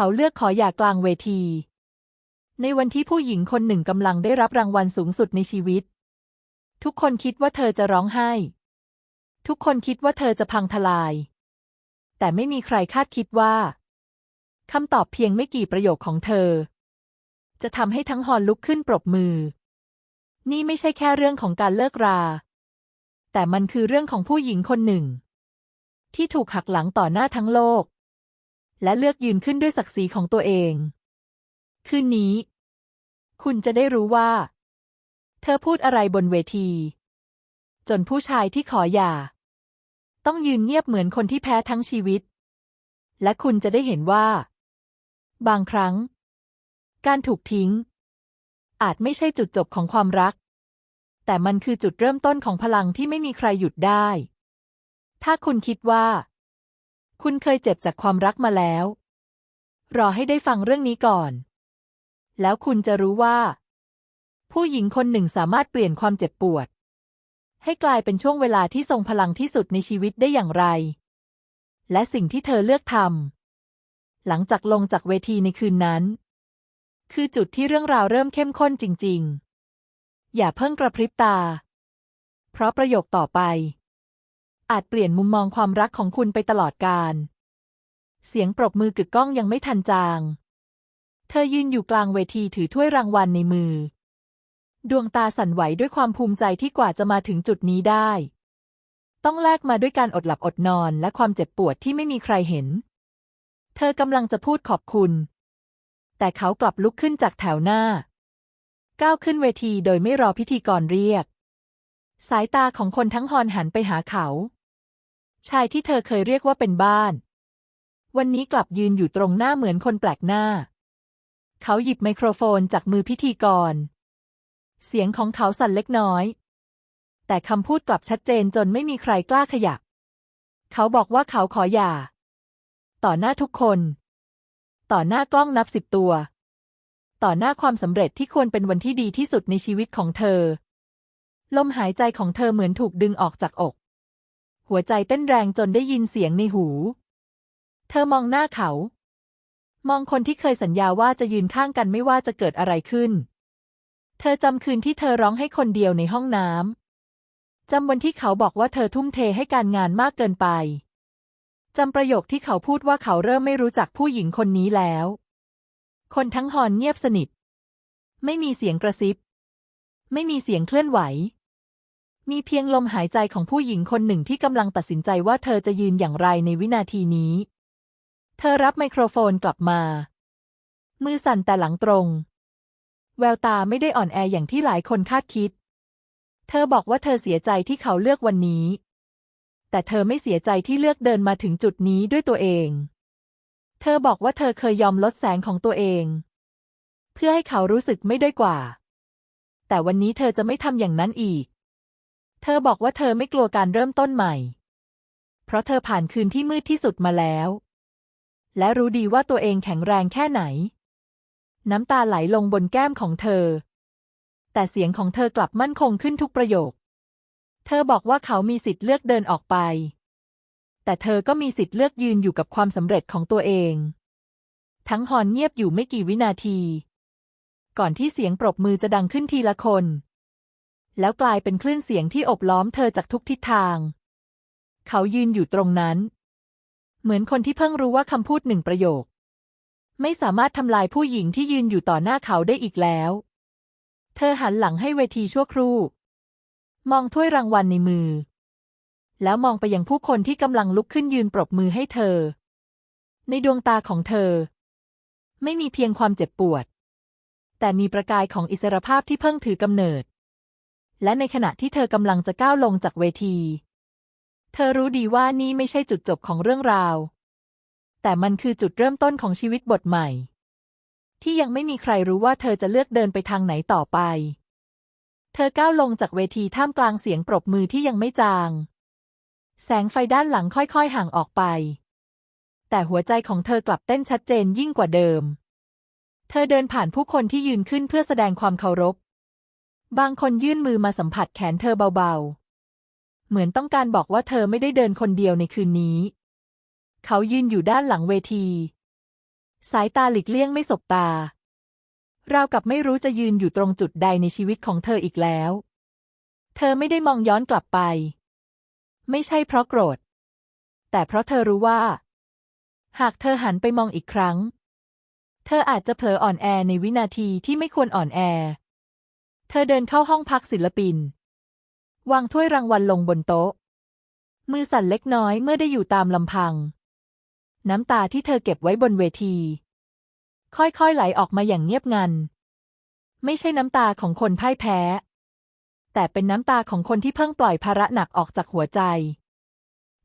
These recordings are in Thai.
เขาเลือกขอหย่ากลางเวที ในวันที่ผู้หญิงคนหนึ่งกำลังได้รับรางวัลสูงสุดในชีวิต ทุกคนคิดว่าเธอจะร้องไห้ ทุกคนคิดว่าเธอจะพังทลาย แต่ไม่มีใครคาดคิดว่าคำตอบเพียงไม่กี่ประโยคของเธอ จะทำให้ทั้งฮอลลุกขึ้นปรบมือ นี่ไม่ใช่แค่เรื่องของการเลิกรา แต่มันคือเรื่องของผู้หญิงคนหนึ่ง ที่ถูกหักหลังต่อหน้าทั้งโลก และเลือกยืนขึ้นด้วยศักดิ์ศรีของตัวเอง คืนนี้ คุณจะได้รู้ว่า เธอพูดอะไรบนเวที จนผู้ชายที่ขอหย่า ต้องยืนเงียบเหมือนคนที่แพ้ทั้งชีวิต และคุณจะได้เห็นว่า บางครั้ง การถูกทิ้ง อาจไม่ใช่จุดจบของความรัก แต่มันคือจุดเริ่มต้นของพลังที่ไม่มีใครหยุดได้ ถ้าคุณคิดว่า คุณเคยเจ็บจากความรักมาแล้ว รอให้ได้ฟังเรื่องนี้ก่อน แล้วคุณจะรู้ว่า ผู้หญิงคนหนึ่งสามารถเปลี่ยนความเจ็บปวด ให้กลายเป็นช่วงเวลาที่ทรงพลังที่สุดในชีวิตได้อย่างไร และสิ่งที่เธอเลือกทำหลังจากลงจากเวทีในคืนนั้น คือจุดที่เรื่องราวเริ่มเข้มข้นจริง ๆ อย่าเพิ่งกระพริบตา เพราะประโยคต่อไป อาจเปลี่ยนมุมมองความรักของคุณไปตลอดกาลเสียงปรบมือกึกก้องยังไม่ทันจาง เธอยืนอยู่กลางเวทีถือถ้วยรางวัลในมือ ดวงตาสั่นไหวด้วยความภูมิใจที่กว่าจะมาถึงจุดนี้ได้ ต้องแลกมาด้วยการอดหลับอดนอนและความเจ็บปวดที่ไม่มีใครเห็น เธอกำลังจะพูดขอบคุณ แต่เขากลับลุกขึ้นจากแถวหน้า ก้าวขึ้นเวทีโดยไม่รอพิธีกรเรียก สายตาของคนทั้งฮอนหันไปหาเขา ชายที่เธอเคยเรียกว่าเป็นบ้าน วันนี้กลับยืนอยู่ตรงหน้าเหมือนคนแปลกหน้า เขาหยิบไมโครโฟนจากมือพิธีกร เสียงของเขาสั่นเล็กน้อย แต่คำพูดกลับชัดเจนจนไม่มีใครกล้าขยับ เขาบอกว่าเขาขอหย่า ต่อหน้าทุกคน ต่อหน้ากล้องนับสิบตัว ต่อหน้าความสำเร็จที่ควรเป็นวันที่ดีที่สุดในชีวิตของเธอ ลมหายใจของเธอเหมือนถูกดึงออกจากอก หัวใจเต้นแรงจนได้ยินเสียงในหู เธอมองหน้าเขา มองคนที่เคยสัญญาว่าจะยืนข้างกันไม่ว่าจะเกิดอะไรขึ้น เธอจำคืนที่เธอร้องให้คนเดียวในห้องน้ำจำวันที่เขาบอกว่าเธอทุ่มเทให้การงานมากเกินไปจำประโยคที่เขาพูดว่าเขาเริ่มไม่รู้จักผู้หญิงคนนี้แล้ว คนทั้งหอนเงียบสนิท ไม่มีเสียงกระซิบ ไม่มีเสียงเคลื่อนไหว มีเพียงลมหายใจของผู้หญิงคนหนึ่งที่กำลังตัดสินใจว่าเธอจะยืนอย่างไรในวินาทีนี้ เธอรับไมโครโฟนกลับมา มือสั่นแต่หลังตรง แววตาไม่ได้อ่อนแออย่างที่หลายคนคาดคิด เธอบอกว่าเธอเสียใจที่เขาเลือกวันนี้ แต่เธอไม่เสียใจที่เลือกเดินมาถึงจุดนี้ด้วยตัวเอง เธอบอกว่าเธอเคยยอมลดแสงของตัวเอง เพื่อให้เขารู้สึกไม่ด้อยกว่า แต่วันนี้เธอจะไม่ทำอย่างนั้นอีก เธอบอกว่าเธอไม่กลัวการเริ่มต้นใหม่ เพราะเธอผ่านคืนที่มืดที่สุดมาแล้ว และรู้ดีว่าตัวเองแข็งแรงแค่ไหน น้ำตาไหลลงบนแก้มของเธอ แต่เสียงของเธอกลับมั่นคงขึ้นทุกประโยค เธอบอกว่าเขามีสิทธิ์เลือกเดินออกไป แต่เธอก็มีสิทธิ์เลือกยืนอยู่กับความสำเร็จของตัวเอง ทั้งฮอนเงียบอยู่ไม่กี่วินาที ก่อนที่เสียงปรบมือจะดังขึ้นทีละคน แล้วกลายเป็นคลื่นเสียงที่อบล้อมเธอจากทุกทิศทาง เขายืนอยู่ตรงนั้น เหมือนคนที่เพิ่งรู้ว่าคำพูดหนึ่งประโยค ไม่สามารถทำลายผู้หญิงที่ยืนอยู่ต่อหน้าเขาได้อีกแล้ว เธอหันหลังให้เวทีชั่วครู่ มองถ้วยรางวัลในมือ แล้วมองไปยังผู้คนที่กำลังลุกขึ้นยืนปรบมือให้เธอ ในดวงตาของเธอ ไม่มีเพียงความเจ็บปวดแต่มีประกายของอิสรภาพที่เพิ่งถือกำเนิด และในขณะที่เธอกำลังจะก้าวลงจากเวที เธอรู้ดีว่านี่ไม่ใช่จุดจบของเรื่องราว แต่มันคือจุดเริ่มต้นของชีวิตบทใหม่ ที่ยังไม่มีใครรู้ว่าเธอจะเลือกเดินไปทางไหนต่อไป เธอก้าวลงจากเวทีท่ามกลางเสียงปรบมือที่ยังไม่จาง แสงไฟด้านหลังค่อยๆห่างออกไป แต่หัวใจของเธอกลับเต้นชัดเจนยิ่งกว่าเดิม เธอเดินผ่านผู้คนที่ยืนขึ้นเพื่อแสดงความเคารพ บางคนยื่นมือมาสัมผัสแขนเธอเบาๆ เหมือนต้องการบอกว่าเธอไม่ได้เดินคนเดียวในคืนนี้ เขายืนอยู่ด้านหลังเวที สายตาหลีกเลี่ยงไม่สบตาราวกับไม่รู้จะยืนอยู่ตรงจุดใดในชีวิตของเธออีกแล้ว เธอไม่ได้มองย้อนกลับไป ไม่ใช่เพราะโกรธ แต่เพราะเธอรู้ว่า หากเธอหันไปมองอีกครั้ง เธออาจจะเผลออ่อนแอในวินาทีที่ไม่ควรอ่อนแอ เธอเดินเข้าห้องพักศิลปิน วางถ้วยรางวัลลงบนโต๊ะ มือสั่นเล็กน้อยเมื่อได้อยู่ตามลำพัง น้ำตาที่เธอเก็บไว้บนเวที ค่อยๆไหลออกมาอย่างเงียบงัน ไม่ใช่น้ำตาของคนพ่ายแพ้ แต่เป็นน้ำตาของคนที่เพิ่งปล่อยภาระหนักออกจากหัวใจ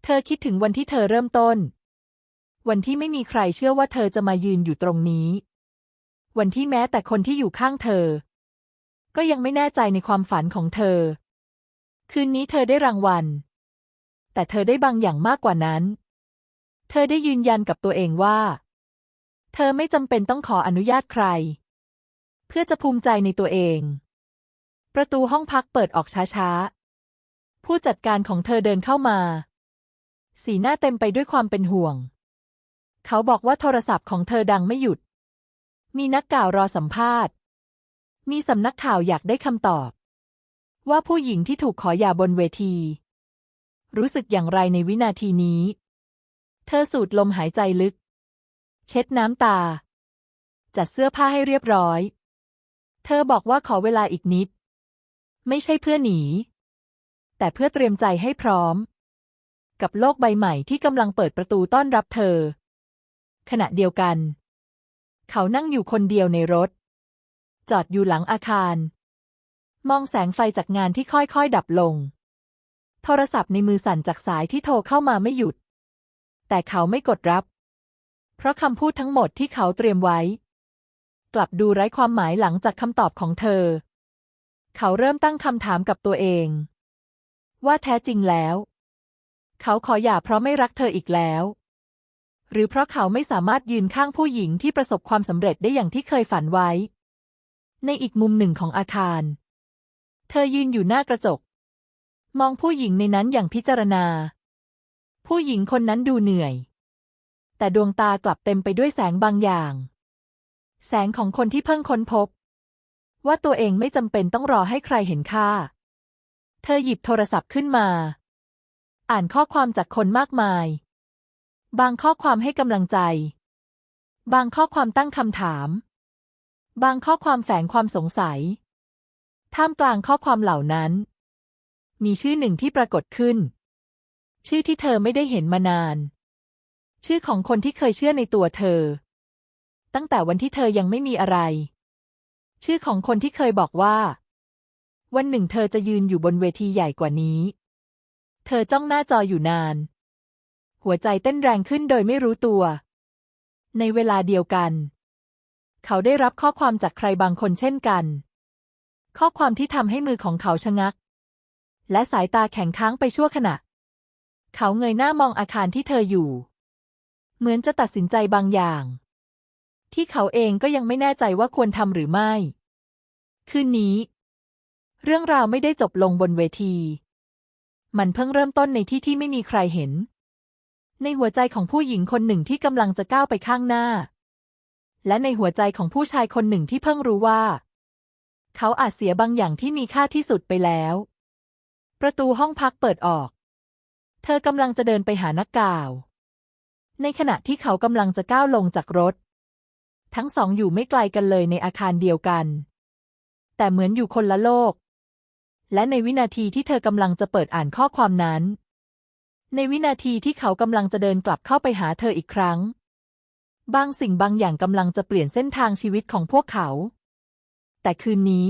เธอคิดถึงวันที่เธอเริ่มต้น วันที่ไม่มีใครเชื่อว่าเธอจะมายืนอยู่ตรงนี้ วันที่แม้แต่คนที่อยู่ข้างเธอ ก็ยังไม่แน่ใจในความฝันของเธอ คืนนี้เธอได้รางวัล แต่เธอได้บางอย่างมากกว่านั้น เธอได้ยืนยันกับตัวเองว่า เธอไม่จำเป็นต้องขออนุญาตใคร เพื่อจะภูมิใจในตัวเอง ประตูห้องพักเปิดออกช้าๆ ผู้จัดการของเธอเดินเข้ามา สีหน้าเต็มไปด้วยความเป็นห่วง เขาบอกว่าโทรศัพท์ของเธอดังไม่หยุด มีนักข่าวรอสัมภาษณ์ มีสำนักข่าวอยากได้คำตอบ ว่าผู้หญิงที่ถูกขอหย่าบนเวที รู้สึกอย่างไรในวินาทีนี้ เธอสูดลมหายใจลึก เช็ดน้ำตา จัดเสื้อผ้าให้เรียบร้อย เธอบอกว่าขอเวลาอีกนิด ไม่ใช่เพื่อหนี แต่เพื่อเตรียมใจให้พร้อม กับโลกใบใหม่ที่กำลังเปิดประตูต้อนรับเธอ ขณะเดียวกัน เขานั่งอยู่คนเดียวในรถ จอดอยู่หลังอาคาร มองแสงไฟจากงานที่ค่อยๆ ดับลง โทรศัพท์ในมือสั่นจากสายที่โทรเข้ามาไม่หยุด แต่เขาไม่กดรับ เพราะคำพูดทั้งหมดที่เขาเตรียมไว้ กลับดูไร้ความหมายหลังจากคำตอบของเธอ เขาเริ่มตั้งคำถามกับตัวเอง ว่าแท้จริงแล้ว เขาขอหย่าเพราะไม่รักเธออีกแล้วหรือเพราะเขาไม่สามารถยืนข้างผู้หญิงที่ประสบความสำเร็จได้อย่างที่เคยฝันไว้ ในอีกมุมหนึ่งของอาคาร เธอยืนอยู่หน้ากระจก มองผู้หญิงในนั้นอย่างพิจารณา ผู้หญิงคนนั้นดูเหนื่อย แต่ดวงตากลับเต็มไปด้วยแสงบางอย่าง แสงของคนที่เพิ่งค้นพบ ว่าตัวเองไม่จำเป็นต้องรอให้ใครเห็นค่า เธอหยิบโทรศัพท์ขึ้นมา อ่านข้อความจากคนมากมาย บางข้อความให้กำลังใจ บางข้อความตั้งคำถาม บางข้อความแฝงความสงสัย ท่ามกลางข้อความเหล่านั้น มีชื่อหนึ่งที่ปรากฏขึ้น ชื่อที่เธอไม่ได้เห็นมานาน ชื่อของคนที่เคยเชื่อในตัวเธอ ตั้งแต่วันที่เธอยังไม่มีอะไร ชื่อของคนที่เคยบอกว่า วันหนึ่งเธอจะยืนอยู่บนเวทีใหญ่กว่านี้ เธอจ้องหน้าจออยู่นาน หัวใจเต้นแรงขึ้นโดยไม่รู้ตัว ในเวลาเดียวกัน เขาได้รับข้อความจากใครบางคนเช่นกัน ข้อความที่ทำให้มือของเขาชะงัก และสายตาแข็งค้างไปชั่วขณะ เขาเงยหน้ามองอาคารที่เธออยู่ เหมือนจะตัดสินใจบางอย่าง ที่เขาเองก็ยังไม่แน่ใจว่าควรทำหรือไม่ คืนนี้ เรื่องราวไม่ได้จบลงบนเวที มันเพิ่งเริ่มต้นในที่ที่ไม่มีใครเห็น ในหัวใจของผู้หญิงคนหนึ่งที่กำลังจะก้าวไปข้างหน้า และในหัวใจของผู้ชายคนหนึ่งที่เพิ่งรู้ว่า เขาอาจเสียบางอย่างที่มีค่าที่สุดไปแล้ว ประตูห้องพักเปิดออก เธอกำลังจะเดินไปหานักกล่าว ในขณะที่เขากำลังจะก้าวลงจากรถ ทั้งสองอยู่ไม่ไกลกันเลยในอาคารเดียวกัน แต่เหมือนอยู่คนละโลก และในวินาทีที่เธอกำลังจะเปิดอ่านข้อความนั้น ในวินาทีที่เขากำลังจะเดินกลับเข้าไปหาเธออีกครั้ง บางสิ่งบางอย่างกำลังจะเปลี่ยนเส้นทางชีวิตของพวกเขา แต่คืนนี้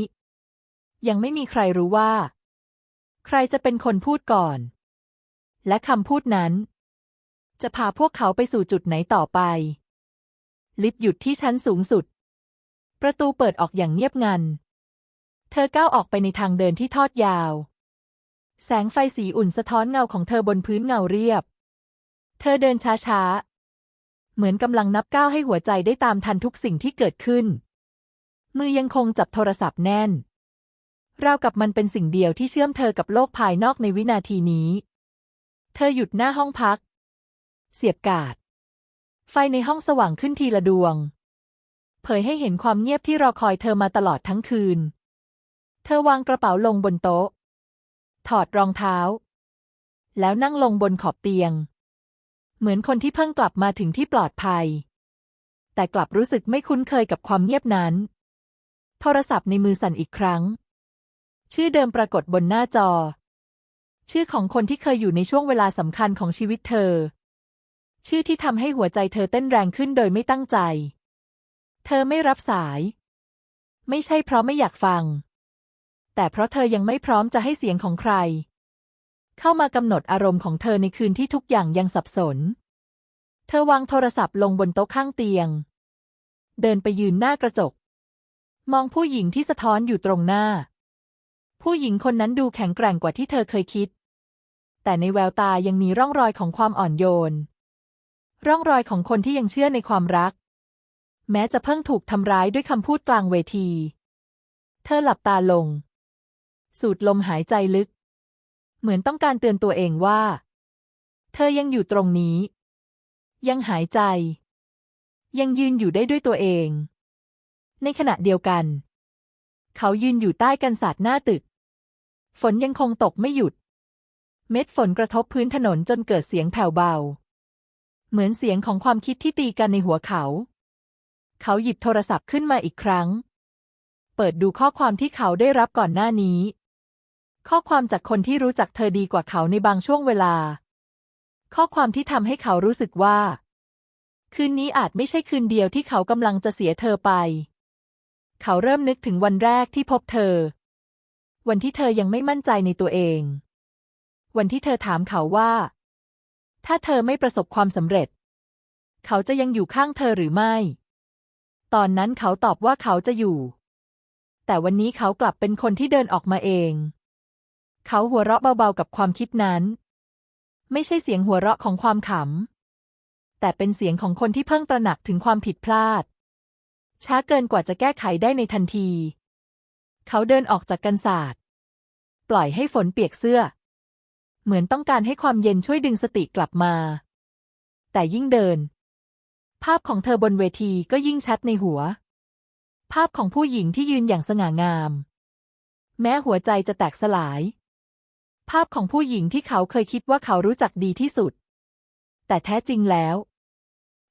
ยังไม่มีใครรู้ว่า ใครจะเป็นคนพูดก่อน และคำพูดนั้น จะพาพวกเขาไปสู่จุดไหนต่อไป ลิฟต์หยุดที่ชั้นสูงสุด ประตูเปิดออกอย่างเงียบงัน เธอก้าวออกไปในทางเดินที่ทอดยาว แสงไฟสีอุ่นสะท้อนเงาของเธอบนพื้นเงาเรียบ เธอเดินช้าๆ เหมือนกำลังนับก้าวให้หัวใจได้ตามทันทุกสิ่งที่เกิดขึ้น มือยังคงจับโทรศัพท์แน่น ราวกับมันเป็นสิ่งเดียวที่เชื่อมเธอกับโลกภายนอกในวินาทีนี้ เธอหยุดหน้าห้องพัก เสียบกาด ไฟในห้องสว่างขึ้นทีละดวง เผยให้เห็นความเงียบที่รอคอยเธอมาตลอดทั้งคืน เธอวางกระเป๋าลงบนโต๊ะ ถอดรองเท้า แล้วนั่งลงบนขอบเตียง เหมือนคนที่เพิ่งกลับมาถึงที่ปลอดภัย แต่กลับรู้สึกไม่คุ้นเคยกับความเงียบนั้น โทรศัพท์ในมือสั่นอีกครั้ง ชื่อเดิมปรากฏบนหน้าจอ ชื่อของคนที่เคยอยู่ในช่วงเวลาสำคัญของชีวิตเธอ ชื่อที่ทำให้หัวใจเธอเต้นแรงขึ้นโดยไม่ตั้งใจ เธอไม่รับสาย ไม่ใช่เพราะไม่อยากฟัง แต่เพราะเธอยังไม่พร้อมจะให้เสียงของใคร เข้ามากำหนดอารมณ์ของเธอในคืนที่ทุกอย่างยังสับสน เธอวางโทรศัพท์ลงบนโต๊ะข้างเตียง เดินไปยืนหน้ากระจก มองผู้หญิงที่สะท้อนอยู่ตรงหน้า ผู้หญิงคนนั้นดูแข็งแกร่งกว่าที่เธอเคยคิด แต่ในแววตายังมีร่องรอยของความอ่อนโยน ร่องรอยของคนที่ยังเชื่อในความรัก แม้จะเพิ่งถูกทำร้ายด้วยคำพูดกลางเวที เธอหลับตาลง สูดลมหายใจลึก เหมือนต้องการเตือนตัวเองว่า เธอยังอยู่ตรงนี้ ยังหายใจ ยังยืนอยู่ได้ด้วยตัวเอง ในขณะเดียวกัน เขายืนอยู่ใต้กันศาสตร์หน้าตึก ฝนยังคงตกไม่หยุด เม็ดฝนกระทบพื้นถนนจนเกิดเสียงแผ่วเบา เหมือนเสียงของความคิดที่ตีกันในหัวเขา เขาหยิบโทรศัพท์ขึ้นมาอีกครั้ง เปิดดูข้อความที่เขาได้รับก่อนหน้านี้ ข้อความจากคนที่รู้จักเธอดีกว่าเขาในบางช่วงเวลา ข้อความที่ทำให้เขารู้สึกว่า คืนนี้อาจไม่ใช่คืนเดียวที่เขากำลังจะเสียเธอไป เขาเริ่มนึกถึงวันแรกที่พบเธอ วันที่เธอยังไม่มั่นใจในตัวเอง วันที่เธอถามเขาว่า ถ้าเธอไม่ประสบความสำเร็จ เขาจะยังอยู่ข้างเธอหรือไม่ ตอนนั้นเขาตอบว่าเขาจะอยู่ แต่วันนี้เขากลับเป็นคนที่เดินออกมาเอง เขาหัวเราะเบาๆกับความคิดนั้น ไม่ใช่เสียงหัวเราะของความขำ แต่เป็นเสียงของคนที่เพิ่งตระหนักถึงความผิดพลาด ช้าเกินกว่าจะแก้ไขได้ในทันที เขาเดินออกจากกันศาสตร์ ปล่อยให้ฝนเปียกเสื้อ เหมือนต้องการให้ความเย็นช่วยดึงสติกลับมา แต่ยิ่งเดิน ภาพของเธอบนเวทีก็ยิ่งชัดในหัว ภาพของผู้หญิงที่ยืนอย่างสง่างามแม้หัวใจจะแตกสลาย ภาพของผู้หญิงที่เขาเคยคิดว่าเขารู้จักดีที่สุด แต่แท้จริงแล้ว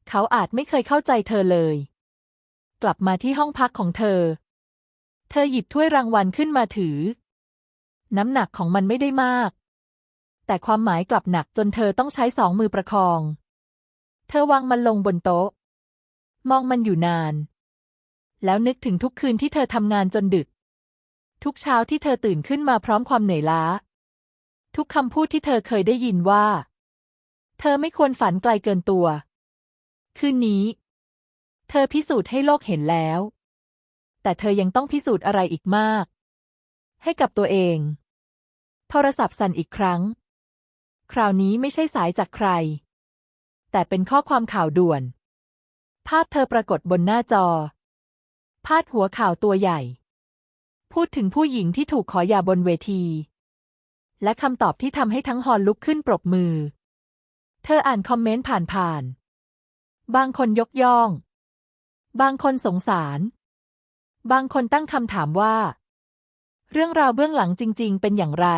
เขาอาจไม่เคยเข้าใจเธอเลย กลับมาที่ห้องพักของเธอ เธอหยิบถ้วยรางวัลขึ้นมาถือ น้ำหนักของมันไม่ได้มาก แต่ความหมายกลับหนักจนเธอต้องใช้สองมือประคอง เธอวางมันลงบนโต๊ะ มองมันอยู่นาน แล้วนึกถึงทุกคืนที่เธอทำงานจนดึก ทุกเช้าที่เธอตื่นขึ้นมาพร้อมความเหนื่อยล้า ทุกคำพูดที่เธอเคยได้ยินว่า เธอไม่ควรฝันไกลเกินตัว คืนนี้ เธอพิสูจน์ให้โลกเห็นแล้ว แต่เธอยังต้องพิสูจน์อะไรอีกมาก ให้กับตัวเอง โทรศัพท์สั่นอีกครั้ง คราวนี้ไม่ใช่สายจากใคร แต่เป็นข้อความข่าวด่วน ภาพเธอปรากฏบนหน้าจอ พาดหัวข่าวตัวใหญ่ พูดถึงผู้หญิงที่ถูกขอยาบนเวที และคำตอบที่ทำให้ทั้งฮอลลุกขึ้นปรบมือ เธออ่านคอมเมนต์ผ่านๆ บางคนยกย่อง บางคนสงสาร บางคนตั้งคำถามว่า เรื่องราวเบื้องหลังจริง ๆ เป็นอย่างไร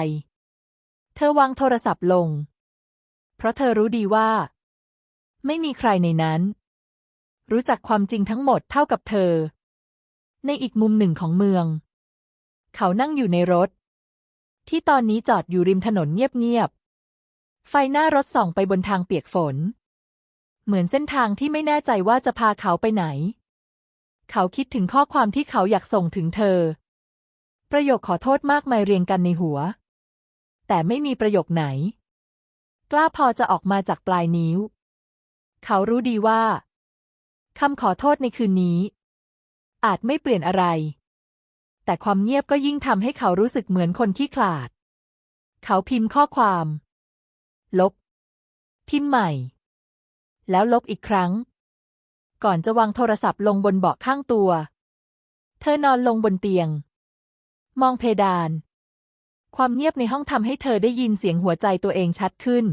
เธอวางโทรศัพท์ลง เพราะเธอรู้ดีว่า ไม่มีใครในนั้น รู้จักความจริงทั้งหมดเท่ากับเธอ ในอีกมุมหนึ่งของเมือง เขานั่งอยู่ในรถ ที่ตอนนี้จอดอยู่ริมถนนเงียบๆ ไฟหน้ารถส่องไปบนทางเปียกฝน เหมือนเส้นทางที่ไม่แน่ใจว่าจะพาเขาไปไหน เขาคิดถึงข้อความที่เขาอยากส่งถึงเธอ ประโยคขอโทษมากมายเรียงกันในหัว แต่ไม่มีประโยคไหน กล้าพอจะออกมาจากปลายนิ้ว เขารู้ดีว่าคำขอโทษในคืนนี้ อาจไม่เปลี่ยนอะไร แต่ความเงียบก็ยิ่งทำให้เขารู้สึกเหมือนคนขี้ขลาด เขาพิมพ์ข้อความ ลบ พิมพ์ใหม่ แล้วลบอีกครั้ง ก่อนจะวางโทรศัพท์ลงบนเบาะข้างตัว เธอนอนลงบนเตียง มองเพดาน ความเงียบในห้องทำให้เธอได้ยินเสียงหัวใจตัวเองชัดขึ้น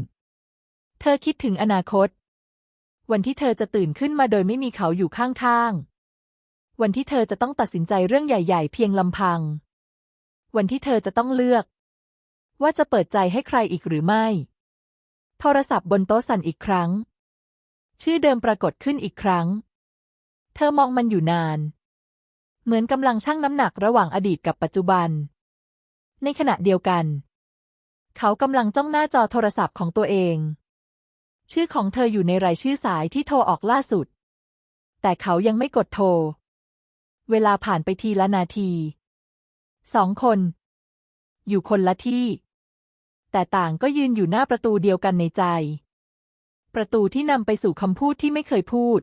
เธอคิดถึงอนาคต วันที่เธอจะตื่นขึ้นมาโดยไม่มีเขาอยู่ข้างๆ วันที่เธอจะต้องตัดสินใจเรื่องใหญ่ ๆ เพียงลำพัง วันที่เธอจะต้องเลือก ว่าจะเปิดใจให้ใครอีกหรือไม่ โทรศัพท์บนโต๊ะสั่นอีกครั้ง ชื่อเดิมปรากฏขึ้นอีกครั้ง เธอมองมันอยู่นาน เหมือนกำลังชั่งน้ำหนักระหว่างอดีตกับปัจจุบัน ในขณะเดียวกัน เขากำลังจ้องหน้าจอโทรศัพท์ของตัวเอง ชื่อของเธออยู่ในรายชื่อสายที่โทรออกล่าสุด แต่เขายังไม่กดโทร เวลาผ่านไปทีละนาที สองคน อยู่คนละที่ แต่ต่างก็ยืนอยู่หน้าประตูเดียวกันในใจ ประตูที่นำไปสู่คำพูดที่ไม่เคยพูด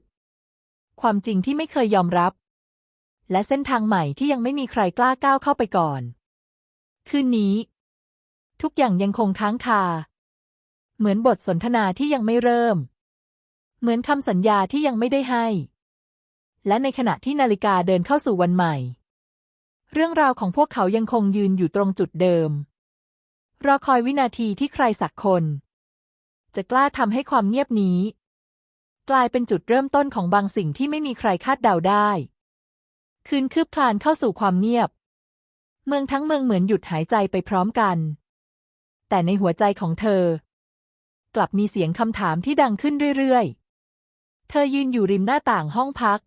ความจริงที่ไม่เคยยอมรับ และเส้นทางใหม่ที่ยังไม่มีใครกล้าก้าวเข้าไปก่อน คืนนี้ ทุกอย่างยังคงค้างคา เหมือนบทสนทนาที่ยังไม่เริ่ม เหมือนคำสัญญาที่ยังไม่ได้ให้ และในขณะที่นาฬิกาเดินเข้าสู่วันใหม่ เรื่องราวของพวกเขายังคงยืนอยู่ตรงจุดเดิม รอคอยวินาทีที่ใครสักคน จะกล้าทำให้ความเงียบนี้ กลายเป็นจุดเริ่มต้นของบางสิ่งที่ไม่มีใครคาดเดาได้ คืนคืบคลานเข้าสู่ความเงียบ เมืองทั้งเมืองเหมือนหยุดหายใจไปพร้อมกัน แต่ในหัวใจของเธอ กลับมีเสียงคำถามที่ดังขึ้นเรื่อยๆ เธอยืนอยู่ริมหน้าต่างห้องพัก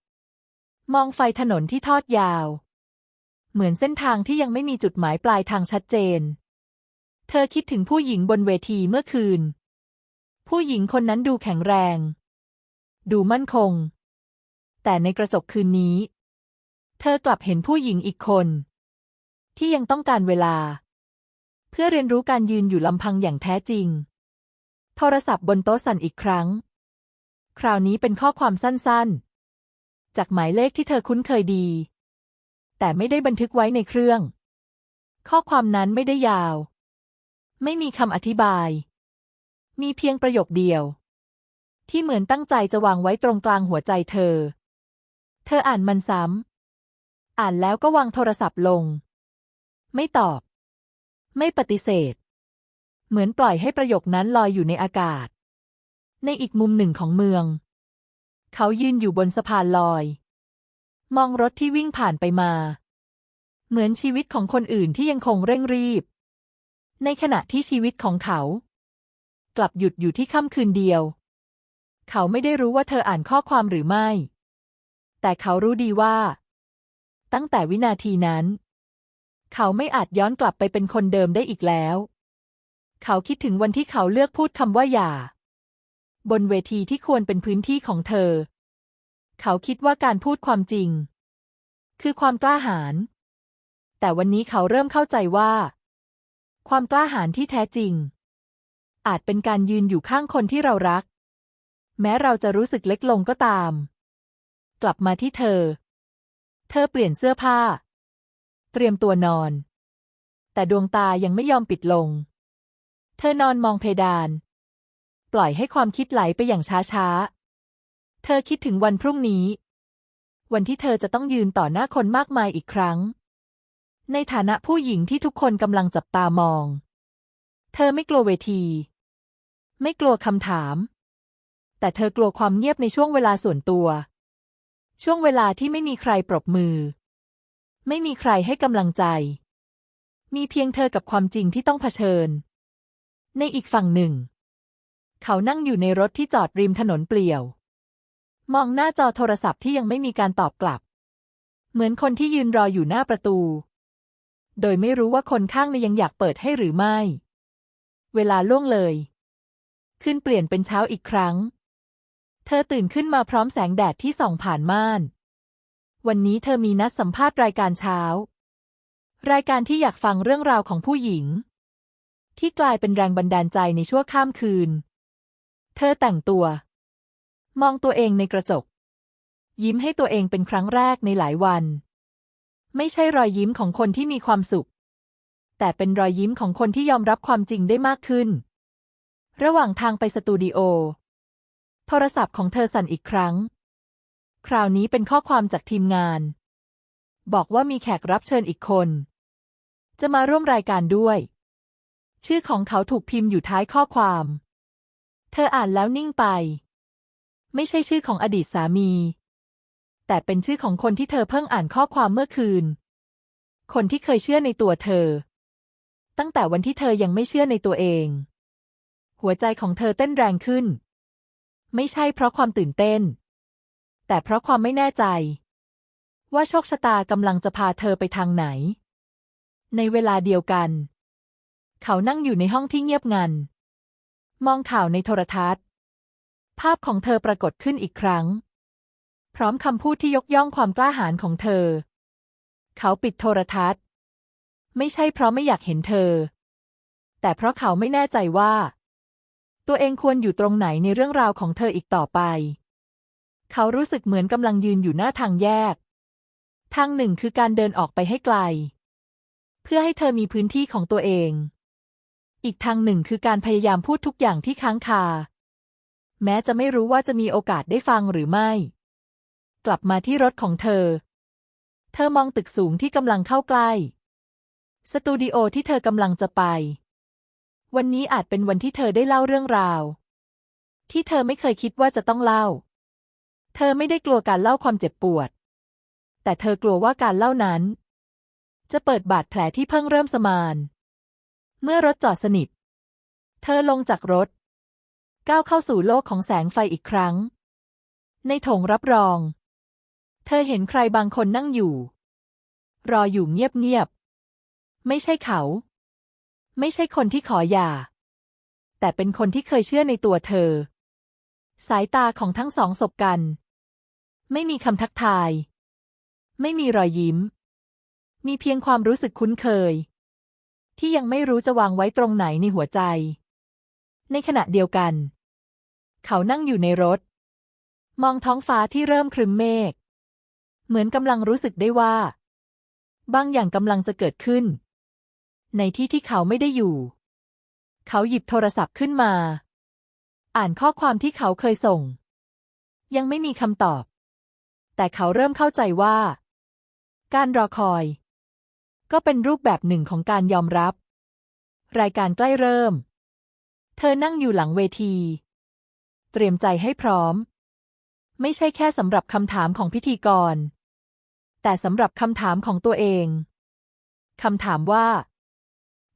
มองไฟถนนที่ทอดยาว เหมือนเส้นทางที่ยังไม่มีจุดหมายปลายทางชัดเจน เธอคิดถึงผู้หญิงบนเวทีเมื่อคืน ผู้หญิงคนนั้นดูแข็งแรง ดูมั่นคง แต่ในกระจกคืนนี้ เธอกลับเห็นผู้หญิงอีกคน ที่ยังต้องการเวลา เพื่อเรียนรู้การยืนอยู่ลำพังอย่างแท้จริง โทรศัพท์บนโต๊ะสั่นอีกครั้ง คราวนี้เป็นข้อความสั้นๆ จากหมายเลขที่เธอคุ้นเคยดี แต่ไม่ได้บันทึกไว้ในเครื่อง ข้อความนั้นไม่ได้ยาว ไม่มีคำอธิบาย มีเพียงประโยคเดียว ที่เหมือนตั้งใจจะวางไว้ตรงกลางหัวใจเธอ เธออ่านมันซ้ำ อ่านแล้วก็วางโทรศัพท์ลง ไม่ตอบ ไม่ปฏิเสธ เหมือนปล่อยให้ประโยคนั้นลอยอยู่ในอากาศ ในอีกมุมหนึ่งของเมือง เขายืนอยู่บนสะพานลอย มองรถที่วิ่งผ่านไปมา เหมือนชีวิตของคนอื่นที่ยังคงเร่งรีบ ในขณะที่ชีวิตของเขา กลับหยุดอยู่ที่ค่ำคืนเดียว เขาไม่ได้รู้ว่าเธออ่านข้อความหรือไม่ แต่เขารู้ดีว่า ตั้งแต่วินาทีนั้น เขาไม่อาจย้อนกลับไปเป็นคนเดิมได้อีกแล้ว เขาคิดถึงวันที่เขาเลือกพูดคำว่าอย่า บนเวทีที่ควรเป็นพื้นที่ของเธอ เขาคิดว่าการพูดความจริง คือความกล้าหาญ แต่วันนี้เขาเริ่มเข้าใจว่า ความกล้าหาญที่แท้จริง อาจเป็นการยืนอยู่ข้างคนที่เรารัก แม้เราจะรู้สึกเล็กลงก็ตาม กลับมาที่เธอ เธอเปลี่ยนเสื้อผ้า เตรียมตัวนอน แต่ดวงตายังไม่ยอมปิดลง เธอนอนมองเพดาน ปล่อยให้ความคิดไหลไปอย่างช้าๆ เธอคิดถึงวันพรุ่งนี้ วันที่เธอจะต้องยืนต่อหน้าคนมากมายอีกครั้ง ในฐานะผู้หญิงที่ทุกคนกำลังจับตามอง เธอไม่กลัวเวที ไม่กลัวคำถาม แต่เธอกลัวความเงียบในช่วงเวลาส่วนตัว ช่วงเวลาที่ไม่มีใครปรบมือ ไม่มีใครให้กำลังใจ มีเพียงเธอกับความจริงที่ต้องเผชิญ ในอีกฝั่งหนึ่ง เขานั่งอยู่ในรถที่จอดริมถนนเปลี่ยว มองหน้าจอโทรศัพท์ที่ยังไม่มีการตอบกลับ เหมือนคนที่ยืนรออยู่หน้าประตู โดยไม่รู้ว่าคนข้างในยังอยากเปิดให้หรือไม่ เวลาล่วงเลย ขึ้นเปลี่ยนเป็นเช้าอีกครั้ง เธอตื่นขึ้นมาพร้อมแสงแดดที่ส่องผ่านม่าน วันนี้เธอมีนัดสัมภาษณ์รายการเช้า รายการที่อยากฟังเรื่องราวของผู้หญิง ที่กลายเป็นแรงบันดาลใจในชั่วข้ามคืน เธอแต่งตัว มองตัวเองในกระจก ยิ้มให้ตัวเองเป็นครั้งแรกในหลายวัน ไม่ใช่รอยยิ้มของคนที่มีความสุข แต่เป็นรอยยิ้มของคนที่ยอมรับความจริงได้มากขึ้น ระหว่างทางไปสตูดิโอ โทรศัพท์ของเธอสั่นอีกครั้ง คราวนี้เป็นข้อความจากทีมงาน บอกว่ามีแขกรับเชิญอีกคน จะมาร่วมรายการด้วย ชื่อของเขาถูกพิมพ์อยู่ท้ายข้อความ เธออ่านแล้วนิ่งไป ไม่ใช่ชื่อของอดีตสามี แต่เป็นชื่อของคนที่เธอเพิ่งอ่านข้อความเมื่อคืน คนที่เคยเชื่อในตัวเธอ ตั้งแต่วันที่เธอยังไม่เชื่อในตัวเอง หัวใจของเธอเต้นแรงขึ้น ไม่ใช่เพราะความตื่นเต้น แต่เพราะความไม่แน่ใจ ว่าโชคชะตากำลังจะพาเธอไปทางไหน ในเวลาเดียวกัน เขานั่งอยู่ในห้องที่เงียบงัน มองข่าวในโทรทัศน์ ภาพของเธอปรากฏขึ้นอีกครั้ง พร้อมคำพูดที่ยกย่องความกล้าหาญของเธอ เขาปิดโทรทัศน์ ไม่ใช่เพราะไม่อยากเห็นเธอ แต่เพราะเขาไม่แน่ใจว่า ตัวเองควรอยู่ตรงไหนในเรื่องราวของเธออีกต่อไป เขารู้สึกเหมือนกำลังยืนอยู่หน้าทางแยก ทางหนึ่งคือการเดินออกไปให้ไกล เพื่อให้เธอมีพื้นที่ของตัวเอง อีกทางหนึ่งคือการพยายามพูดทุกอย่างที่ค้างคา แม้จะไม่รู้ว่าจะมีโอกาสได้ฟังหรือไม่ กลับมาที่รถของเธอ เธอมองตึกสูงที่กำลังเข้าใกล้ สตูดิโอที่เธอกำลังจะไป วันนี้อาจเป็นวันที่เธอได้เล่าเรื่องราว ที่เธอไม่เคยคิดว่าจะต้องเล่า เธอไม่ได้กลัวการเล่าความเจ็บปวด แต่เธอกลัวว่าการเล่านั้น จะเปิดบาดแผลที่เพิ่งเริ่มสมาน เมื่อรถจอดสนิท เธอลงจากรถ ก้าวเข้าสู่โลกของแสงไฟอีกครั้ง ในถงรับรอง เธอเห็นใครบางคนนั่งอยู่ รออยู่เงียบๆ ไม่ใช่เขา ไม่ใช่คนที่ขอหย่า แต่เป็นคนที่เคยเชื่อในตัวเธอ สายตาของทั้งสองสบกัน ไม่มีคำทักทาย ไม่มีรอยยิ้ม มีเพียงความรู้สึกคุ้นเคย ที่ยังไม่รู้จะวางไว้ตรงไหนในหัวใจ ในขณะเดียวกัน เขานั่งอยู่ในรถ มองท้องฟ้าที่เริ่มครึ้มเมฆ เหมือนกำลังรู้สึกได้ว่า บางอย่างกำลังจะเกิดขึ้น ในที่ที่เขาไม่ได้อยู่ เขาหยิบโทรศัพท์ขึ้นมา อ่านข้อความที่เขาเคยส่ง ยังไม่มีคำตอบ แต่เขาเริ่มเข้าใจว่า การรอคอย ก็เป็นรูปแบบหนึ่งของการยอมรับ รายการใกล้เริ่ม เธอนั่งอยู่หลังเวที เตรียมใจให้พร้อม ไม่ใช่แค่สำหรับคำถามของพิธีกร แต่สำหรับคำถามของตัวเองคำถามว่า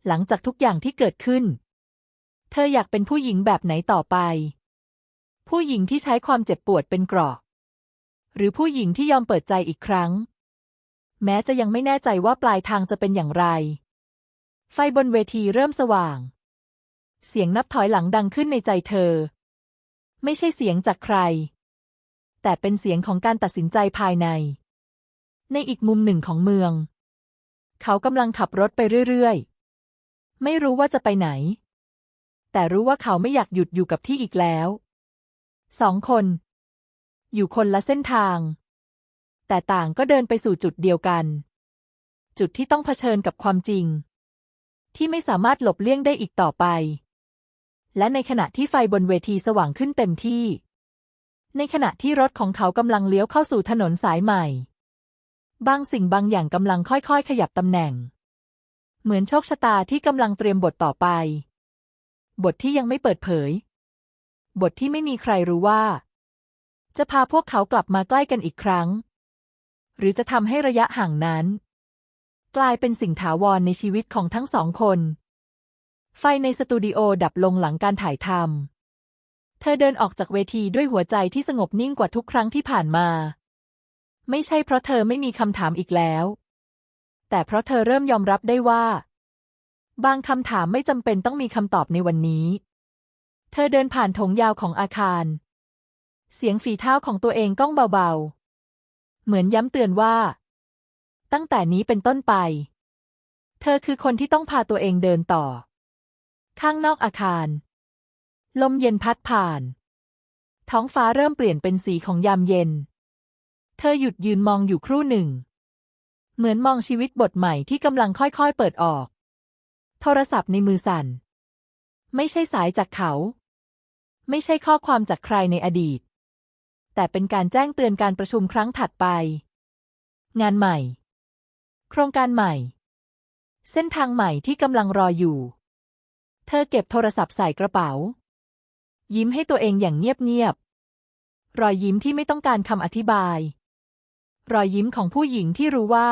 หลังจากทุกอย่างที่เกิดขึ้น เธออยากเป็นผู้หญิงแบบไหนต่อไป ผู้หญิงที่ใช้ความเจ็บปวดเป็นกราะหรือผู้หญิงที่ยอมเปิดใจอีกครั้ง แม้จะยังไม่แน่ใจว่าปลายทางจะเป็นอย่างไร ไฟบนเวทีเริ่มสว่าง เสียงนับถอยหลังดังขึ้นในใจเธอ ไม่ใช่เสียงจากใคร แต่เป็นเสียงของการตัดสินใจภายใน ในอีกมุมหนึ่งของเมือง เขากำลังขับรถไปเรื่อยๆ ไม่รู้ว่าจะไปไหน แต่รู้ว่าเขาไม่อยากหยุดอยู่กับที่อีกแล้ว สองคน อยู่คนละเส้นทาง แต่ต่างก็เดินไปสู่จุดเดียวกัน จุดที่ต้องเผชิญกับความจริง ที่ไม่สามารถหลบเลี่ยงได้อีกต่อไป และในขณะที่ไฟบนเวทีสว่างขึ้นเต็มที่ ในขณะที่รถของเขากำลังเลี้ยวเข้าสู่ถนนสายใหม่ บางสิ่งบางอย่างกำลังค่อยๆ ขยับตำแหน่ง เหมือนโชคชะตาที่กำลังเตรียมบทต่อไป บทที่ยังไม่เปิดเผย บทที่ไม่มีใครรู้ว่า จะพาพวกเขากลับมาใกล้กันอีกครั้ง หรือจะทำให้ระยะห่างนั้น กลายเป็นสิ่งถาวรในชีวิตของทั้งสองคน ไฟในสตูดิโอดับลงหลังการถ่ายทำเธอเดินออกจากเวทีด้วยหัวใจที่สงบนิ่งกว่าทุกครั้งที่ผ่านมา ไม่ใช่เพราะเธอไม่มีคำถามอีกแล้ว แต่เพราะเธอเริ่มยอมรับได้ว่า บางคำถามไม่จำเป็นต้องมีคำตอบในวันนี้ เธอเดินผ่านถงยาวของอาคารเสียงฝีเท้าของตัวเองก้องเบาๆ เหมือนย้ำเตือนว่า ตั้งแต่นี้เป็นต้นไป เธอคือคนที่ต้องพาตัวเองเดินต่อ ข้างนอกอาคาร ลมเย็นพัดผ่าน ท้องฟ้าเริ่มเปลี่ยนเป็นสีของยามเย็น เธอหยุดยืนมองอยู่ครู่หนึ่ง เหมือนมองชีวิตบทใหม่ที่กำลังค่อยๆเปิดออก โทรศัพท์ในมือสั่น ไม่ใช่สายจากเขา ไม่ใช่ข้อความจากใครในอดีต แต่เป็นการแจ้งเตือนการประชุมครั้งถัดไป งานใหม่ โครงการใหม่ เส้นทางใหม่ที่กำลังรออยู่ เธอเก็บโทรศัพท์ใส่กระเป๋า ยิ้มให้ตัวเองอย่างเงียบๆ รอยยิ้มที่ไม่ต้องการคำอธิบาย รอยยิ้มของผู้หญิงที่รู้ว่า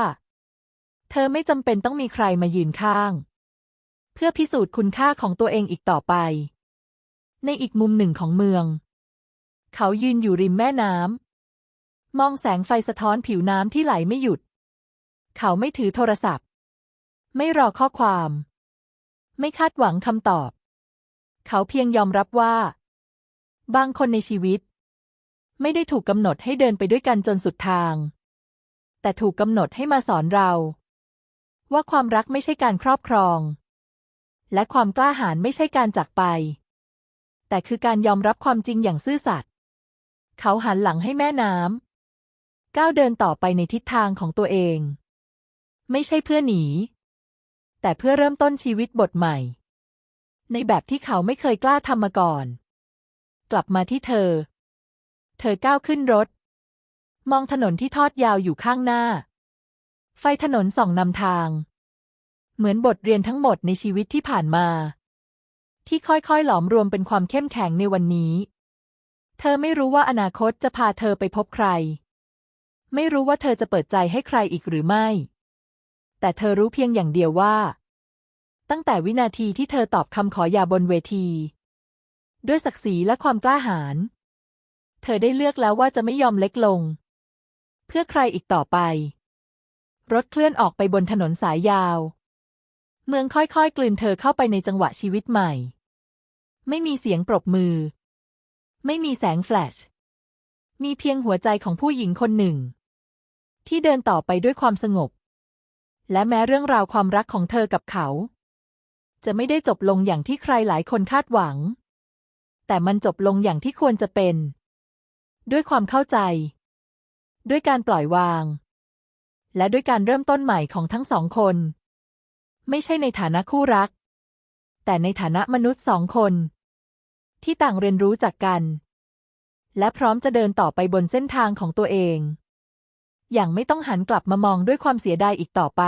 เธอไม่จำเป็นต้องมีใครมายืนข้าง เพื่อพิสูจน์คุณค่าของตัวเองอีกต่อไป ในอีกมุมหนึ่งของเมือง เขายืนอยู่ริมแม่น้ำ มองแสงไฟสะท้อนผิวน้ำที่ไหลไม่หยุด เขาไม่ถือโทรศัพท์ ไม่รอข้อความ ไม่คาดหวังคำตอบ เขาเพียงยอมรับว่า บางคนในชีวิต ไม่ได้ถูกกำหนดให้เดินไปด้วยกันจนสุดทาง แต่ถูกกำหนดให้มาสอนเรา ว่าความรักไม่ใช่การครอบครอง และความกล้าหาญไม่ใช่การจากไป แต่คือการยอมรับความจริงอย่างซื่อสัตย์ เขาหันหลังให้แม่น้ำก้าวเดินต่อไปในทิศทางของตัวเอง ไม่ใช่เพื่อหนี แต่เพื่อเริ่มต้นชีวิตบทใหม่ ในแบบที่เขาไม่เคยกล้าทำมาก่อน กลับมาที่เธอ เธอก้าวขึ้นรถ มองถนนที่ทอดยาวอยู่ข้างหน้า ไฟถนนส่องนำทาง เหมือนบทเรียนทั้งหมดในชีวิตที่ผ่านมา ที่ค่อยๆ หลอมรวมเป็นความเข้มแข็งในวันนี้ เธอไม่รู้ว่าอนาคตจะพาเธอไปพบใคร ไม่รู้ว่าเธอจะเปิดใจให้ใครอีกหรือไม่ แต่เธอรู้เพียงอย่างเดียวว่าตั้งแต่วินาทีที่เธอตอบคำขอยาบนเวที ด้วยศักดิ์ศรีและความกล้าหาญเธอได้เลือกแล้วว่าจะไม่ยอมเล็กลง เพื่อใครอีกต่อไป รถเคลื่อนออกไปบนถนนสายยาว เมืองค่อยๆ กลืนเธอเข้าไปในจังหวะชีวิตใหม่ ไม่มีเสียงปรบมือ ไม่มีแสงแฟลช มีเพียงหัวใจของผู้หญิงคนหนึ่ง ที่เดินต่อไปด้วยความสงบ และแม้เรื่องราวความรักของเธอกับเขา จะไม่ได้จบลงอย่างที่ใครหลายคนคาดหวัง แต่มันจบลงอย่างที่ควรจะเป็น ด้วยความเข้าใจ ด้วยการปล่อยวาง และด้วยการเริ่มต้นใหม่ของทั้งสองคน ไม่ใช่ในฐานะคู่รัก แต่ในฐานะมนุษย์สองคน ที่ต่างเรียนรู้จากกัน และพร้อมจะเดินต่อไปบนเส้นทางของตัวเอง อย่างไม่ต้องหันกลับมามองด้วยความเสียดายอีกต่อไป